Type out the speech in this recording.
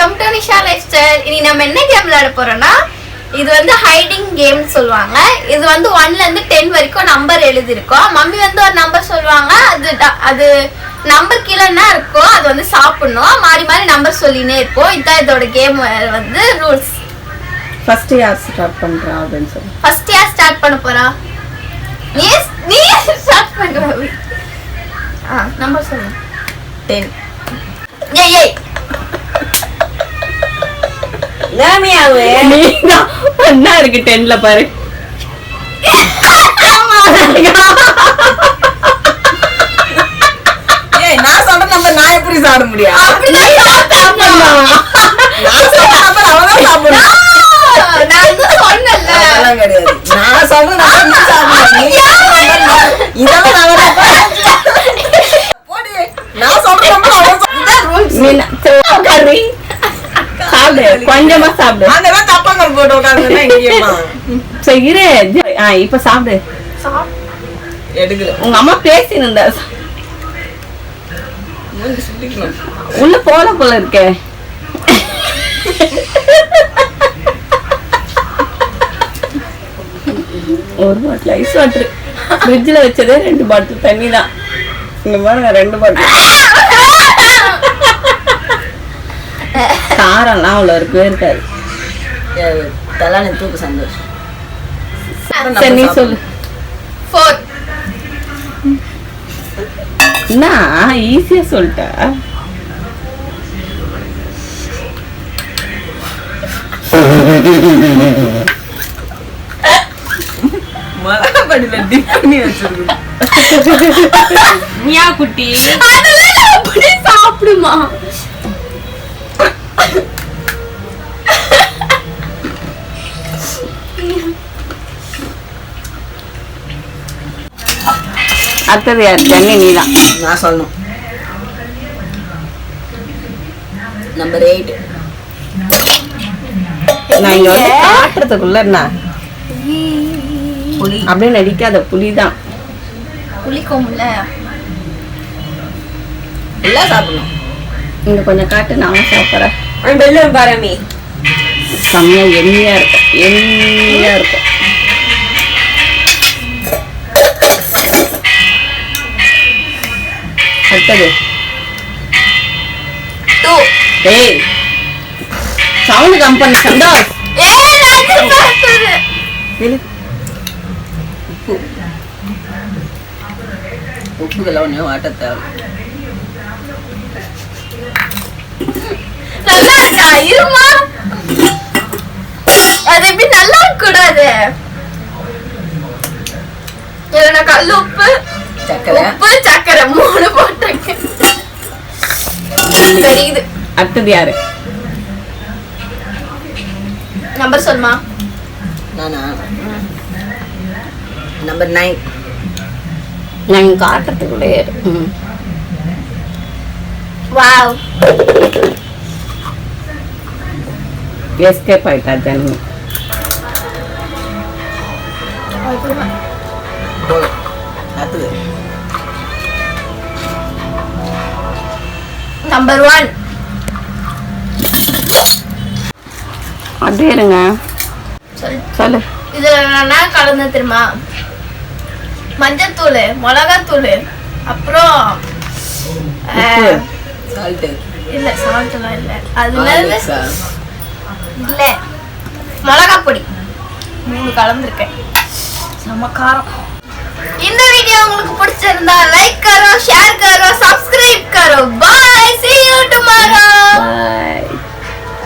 Welcome to Nisha life style இனி நம்ம என்ன கேம் விளையாட போறோம்னா இது வந்து ஹைடிங் கேம் சொல்லுவாங்க. இது வந்து ஒன்ல இருந்து டென் வரைக்கும் நம்பர் எழுதிருக்கோம் மம்மி வந்து ஒரு நம்பர் சொல்லுவாங்க. அது அது நம்பர் கீழே என்ன இருக்கோ அது வந்து சாப்பிடணும். மாறி மாறி நம்பர் சொல்லினே இருப்போம். இதுதான் இதோட கேம் வந்து ரூல்ஸ் ஃபர்ஸ்ட் யார் ஸ்டார்ட் பண்றா அப்படின்னு சொல்லி. ஃபர்ஸ்ட் யார் ஸ்டார்ட் பண்ண போறா? நீ நீ ஸ்டார்ட் பண்ற. ஆ நம்பர் சொல்லு. டென் ஏய் ஏய் நீ என்ன இருக்கு டென்ல பாரு. ஏய் நான் சொல்ற நம்பர் நான் எப்படி சாப்பிட முடியும். நான் சொல்ற நம்பர் அவதான் சாப்பிடணும் நான் வந்து சொன்னேன்ல. அதெல்லாம் கிடையாது நான் சொல்ற நம்பர் நீ சாப்பிடணும் நீ சொல்ற number இதெல்லாம் நான் வரேன் போடி நான் சொல்ற நம்பர் அவன் சொல்ற ரூல்ஸ் கறி சாப்பிடு. கொஞ்சமா சாப்பிடு. அதெல்லாம் தப்பாங்க போட்டு எங்கேயுமா சரி இரு. ஆ இப்ப சாப்பிடு. எடுக்கல. உங்க அம்மா பேசி இருந்தா உள்ள போல போல இருக்கே. ஒரு பாட்டில் ஐஸ் வாட்டர் ஃப்ரிட்ஜில் வச்சதே ரெண்டு பாட்டில் தண்ணி தான் இங்க பாருங்க ரெண்டு பாட்டில் காரம்லாம் அவ்வளோ இருக்கவே இருக்காது. தலான தூக்கு சந்தோஷம் சரி நீ சொல்லு. Four. என்ன? ஈஸியா சொல்லிட்ட. மியா குட்டி அடுத்தது யார்? தண்ணி நீதான். நான் சொல்லணும். நம்பர் எயிட் நான் இங்க வந்து காட்டுறதுக்குள்ள என்ன? புலி. அப்படியே நடிக்காத புலிதான். புளிக்கோம்ல எல்லாம் சாப்பிடணும். இங்க கொஞ்சம் காட்டு நான் சாப்பிட்றேன். வெள்ளம் பாரமி செம்மையா எண்ணியா இருக்கும். எண்ணியா இருக்கும். அடுத்தது டூ டேய் சவுண்ட் கம்பெனி சந்தோஷ். ஏய் நான் சாப்பிடுறது உப்பு. உப்புக்கெல்லாம் ஒன்றும் வாட்ட தேவை. நல்லா இருக்கா இருமா. அது எப்படி நல்லா இருக்க கூடாது இதுல நான் கல் உப்பு. சக்கரை. உப்பு சக்கரை மூணு போட்டிருக்கேன் தெரியுது அடுத்தது யாரு? நம்பர் சொல்லுமா. நானா? நம்பர் நைன் நாங்க காட்டுறதுக்குள்ளே ம். வாவ். எஸ்கேப் ஆயிட்டா ஜன்னி அடுத்தது. Number one. அப்படியே இருங்க. சொல்லு. இதுல நான் என்ன கலந்து தெரியுமா? மஞ்சத்தூள் மிளகாத்தூள் அப்புறம் இல்ல சால்ட் எல்லாம் இல்ல. அது என்னது? ஹார்லிக்ஸா? இல்ல. மிளகா பொடி மூணு கலந்துருக்கேன். செம காரம். இந்த வீடியோ உங்களுக்கு பிடிச்சிருந்தா லைக் கரோ ஷேர் tomorrow. Bye.